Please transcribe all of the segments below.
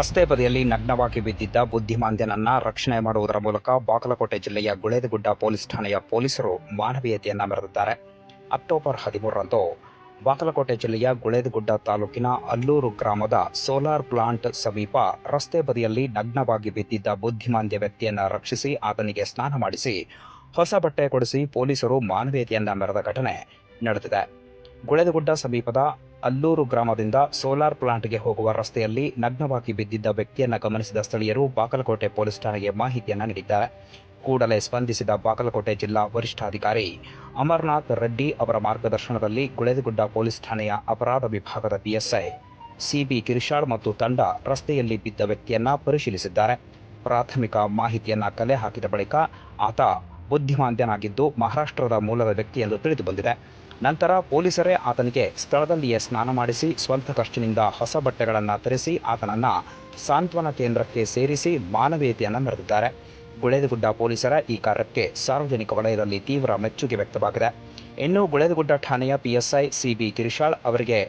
ರಸ್ತೆ ಬದಿಯಲ್ಲಿ ನಗ್ನವಾಗಿ ಬಿದ್ದಿದ್ದ ಬುದ್ಧಿಮಾಂದ್ಯನನ್ನ ರಕ್ಷಣೆ ಮಾಡುವುದರ ಮೂಲಕ ಬಾಗಲಕೋಟೆ ಜಿಲ್ಲೆಯ ಗುಳೇದಗುಡ್ಡ ಪೊಲೀಸ್ ಠಾಣೆಯ ಪೊಲೀಸರು ಮಾನವೀಯತೆಯನ್ನ ಮೆರೆದಿದ್ದಾರೆ ಅಕ್ಟೋಬರ್ ಹದಿಮೂರರಂದು ಬಾಗಲಕೋಟೆ ಜಿಲ್ಲೆಯ ಗುಳೇದಗುಡ್ಡ ತಾಲೂಕಿನ ಅಲ್ಲೂರು ಗ್ರಾಮದ ಸೋಲಾರ್ ಪ್ಲಾಂಟ್ ಸಮೀಪ ರಸ್ತೆ ಬದಿಯಲ್ಲಿ ನಗ್ನವಾಗಿ ಬಿದ್ದಿದ್ದ ಬುದ್ಧಿಮಾಂದ್ಯ ವ್ಯಕ್ತಿಯನ್ನ ರಕ್ಷಿಸಿ ಆತನಿಗೆ ಸ್ನಾನ ಮಾಡಿಸಿ ಹೊಸ ಬಟ್ಟೆ ಕೊಡಿಸಿ ಪೊಲೀಸರು ಮಾನವೀಯತೆಯನ್ನ ಮೆರೆದ ಘಟನೆ ನಡೆದಿದೆ. ಗುಳೇದಗುಡ್ಡ ಸಮೀಪದ ಅಲ್ಲೂರು ಗ್ರಾಮದಿಂದ ಸೋಲಾರ್ ಪ್ಲಾಂಟ್ಗೆ ಹೋಗುವ ರಸ್ತೆಯಲ್ಲಿ ನಗ್ನವಾಗಿ ಬಿದ್ದಿದ್ದ ವ್ಯಕ್ತಿಯನ್ನು ಗಮನಿಸಿದ ಸ್ಥಳೀಯರು ಬಾಗಲಕೋಟೆ ಪೊಲೀಸ್ ಠಾಣೆಗೆ ಮಾಹಿತಿಯನ್ನು ನೀಡಿದ್ದಾರೆ. ಕೂಡಲೇ ಸ್ಪಂದಿಸಿದ ಬಾಗಲಕೋಟೆ ಜಿಲ್ಲಾ ವರಿಷ್ಠಾಧಿಕಾರಿ ಅಮರ್ನಾಥ್ ರೆಡ್ಡಿ ಅವರ ಮಾರ್ಗದರ್ಶನದಲ್ಲಿ ಗುಳೇದಗುಡ್ಡ ಪೊಲೀಸ್ ಠಾಣೆಯ ಅಪರಾಧ ವಿಭಾಗದ ಪಿಎಸ್ಐ, ಸಿಬಿ ಕಿರಿಶಾಳ್ ಮತ್ತು ತಂಡ ರಸ್ತೆಯಲ್ಲಿ ಬಿದ್ದ ವ್ಯಕ್ತಿಯನ್ನ ಪರಿಶೀಲಿಸಿದ್ದಾರೆ. ಪ್ರಾಥಮಿಕ ಮಾಹಿತಿಯನ್ನ ಕಲೆ ಹಾಕಿದ ಬಳಿಕ ಆತ ಬುದ್ಧಿಮಾಂದ್ಯನಾಗಿದ್ದು ಮಹಾರಾಷ್ಟ್ರದ ಮೂಲದ ವ್ಯಕ್ತಿ ಎಂದು ತಿಳಿದು ಬಂದಿದೆ ನಂತರ ಪೊಲೀಸರೇ ಆತನಿಗೆ ಸ್ಥಳದಲ್ಲಿಯೇ ಸ್ನಾನ ಮಾಡಿಸಿ ಸ್ವಂತ ಖರ್ಚಿನಿಂದ ಹೊಸ ಬಟ್ಟೆಗಳನ್ನು ತರಿಸಿ ಆತನನ್ನ ಸಾಂತ್ವನ ಕೇಂದ್ರಕ್ಕೆ ಸೇರಿಸಿ ಮಾನವೀಯತೆಯನ್ನು ಮೆರೆದಿದ್ದಾರೆ. ಗುಳೇದಗುಡ್ಡ ಪೊಲೀಸರ ಈ ಕಾರ್ಯಕ್ಕೆ ಸಾರ್ವಜನಿಕ ವಲಯದಲ್ಲಿ ತೀವ್ರ ಮೆಚ್ಚುಗೆ ವ್ಯಕ್ತವಾಗಿದೆ. ಇನ್ನು ಗುಳೇದಗುಡ್ಡ ಠಾಣೆಯ ಪಿಎಸ್ಐ ಸಿಬಿ ಕಿರಿಶಾಳ್ ಅವರಿಗೆ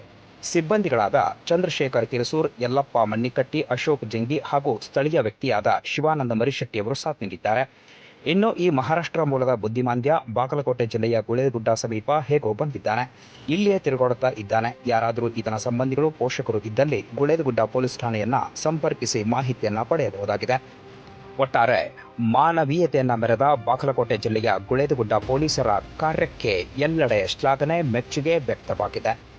ಸಿಬ್ಬಂದಿಗಳಾದ ಚಂದ್ರಶೇಖರ್ ಕಿರಸೂರ್, ಯಲ್ಲಪ್ಪ ಮಣ್ಣಿಕಟ್ಟಿ, ಅಶೋಕ್ ಜಂಗಿ ಹಾಗೂ ಸ್ಥಳೀಯ ವ್ಯಕ್ತಿಯಾದ ಶಿವಾನಂದ ಮರಿಶೆಟ್ಟಿಯವರು ಸಾಥ್ ನೀಡಿದ್ದಾರೆ. ಇನ್ನು ಈ ಮಹಾರಾಷ್ಟ್ರ ಮೂಲದ ಬುದ್ಧಿಮಾಂದ್ಯ, ಬಾಗಲಕೋಟೆ ಜಿಲ್ಲೆಯ ಗುಳೇದಗುಡ್ಡ ಸಮೀಪ ಹೇಗೋ ಬಂದಿದ್ದಾನೆ. ಇಲ್ಲಿಯೇ ತಿರುಗಾಡುತ್ತಾ ಇದ್ದಾನೆ. ಯಾರಾದರೂ ಈತನ ಸಂಬಂಧಿಗಳು, ಪೋಷಕರು ಇದ್ದಲ್ಲಿ ಗುಳೇದಗುಡ್ಡ ಪೊಲೀಸ್ ಠಾಣೆಯನ್ನ ಸಂಪರ್ಕಿಸಿ ಮಾಹಿತಿಯನ್ನ ಪಡೆಯಬಹುದಾಗಿದೆ. ಒಟ್ಟಾರೆ ಮಾನವೀಯತೆಯನ್ನ ಮೆರೆದ ಬಾಗಲಕೋಟೆ ಜಿಲ್ಲೆಯ ಗುಳೇದುಗುಡ್ಡ ಪೊಲೀಸರ ಕಾರ್ಯಕ್ಕೆ ಎಲ್ಲೆಡೆ ಶ್ಲಾಘನೆ, ಮೆಚ್ಚುಗೆ ವ್ಯಕ್ತವಾಗಿದೆ.